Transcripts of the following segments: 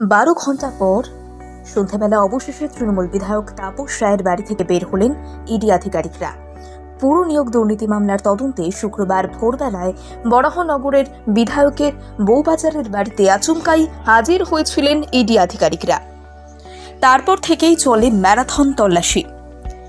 বারো ঘণ্টা পর সন্ধ্যাবেলা অবশেষে তৃণমূল বিধায়ক তাপস রায়ের বাড়ি থেকে বের হলেন ইডি আধিকারিকরা। পুরো নিয়োগ দুর্নীতি মামলার তদন্তে শুক্রবার ভোরবেলায় বরাহনগরের বিধায়কের বউবাজারের বাড়িতে আচমকাই হাজির হয়েছিলেন ইডি আধিকারিকরা। তারপর থেকেই চলে ম্যারাথন তল্লাশি।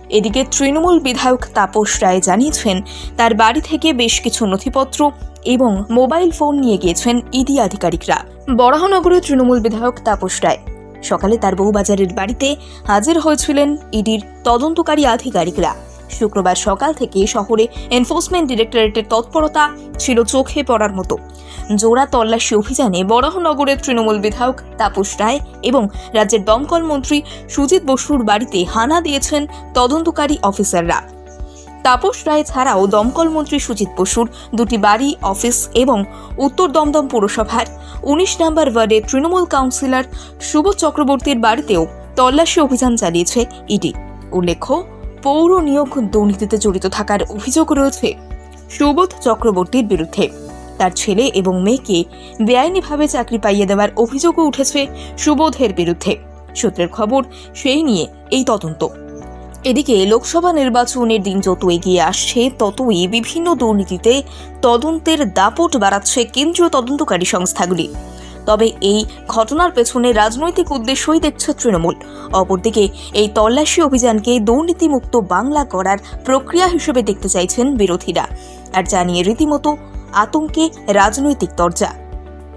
এদিকে তৃণমূল বিধায়ক তাপস রায় জানিয়েছেন, তার বাড়ি থেকে বেশ কিছু নথিপত্র এবং মোবাইল ফোন নিয়ে গিয়েছেন ইডি আধিকারিকরা। বরাহনগরের তৃণমূল বিধায়ক তাপস রায়। সকালে তার বউবাজারের বাড়িতে হাজির হয়েছিলেন ইডির তদন্তকারী আধিকারিকরা। শুক্রবার সকাল থেকে শহরে এনফোর্সমেন্ট ডিরেক্টরেটের তৎপরতা ছিল চোখে পড়ার মতো। জোড়া তল্লাশি অভিযানে বরাহনগরের তৃণমূল বিধায়ক তাপস রায় এবং রাজ্যের দমকল মন্ত্রী সুজিত বসুর বাড়িতে হানা দিয়েছেন তদন্তকারী অফিসাররা। তাপস রায় ছাড়াও দমকল মন্ত্রী সুজিত বসুর দুটি বাড়ি, অফিস এবং উত্তর দমদম পৌরসভার উনিশ নম্বর ওয়ার্ডের তৃণমূল কাউন্সিলর সুবোধ চক্রবর্তীর বাড়িতেও তল্লাশি অভিযান চালিয়েছে ইডি। উল্লেখ্য পৌর নিয়োগ দুর্নীতিতে জড়িত থাকার অভিযোগ রয়েছে সুবোধ চক্রবর্তীর বিরুদ্ধে। তার ছেলে এবং মেয়েকে বেআইনিভাবে চাকরি পাইয়ে দেওয়ার অভিযোগও উঠেছে সুবোধের বিরুদ্ধে। সূত্রের খবর, সেই নিয়ে এই তদন্ত। এদিকে লোকসভা নির্বাচনের দিন যত এগিয়ে আসছে, ততই বিভিন্ন দুর্নীতিতে তদন্তের দাপট বাড়াচ্ছে কেন্দ্রীয় তদন্তকারী সংস্থাগুলি। তবে এই ঘটনার পেছনে রাজনৈতিক উদ্দেশ্যই দেখছে তৃণমূল। অপরদিকে এই তল্লাশি অভিযানকে দুর্নীতিমুক্ত বাংলা করার প্রক্রিয়া হিসেবে দেখতে চাইছেন বিরোধীরা। আর জানিয়ে রীতিমতো, আতঙ্কে রাজনৈতিক দরজা।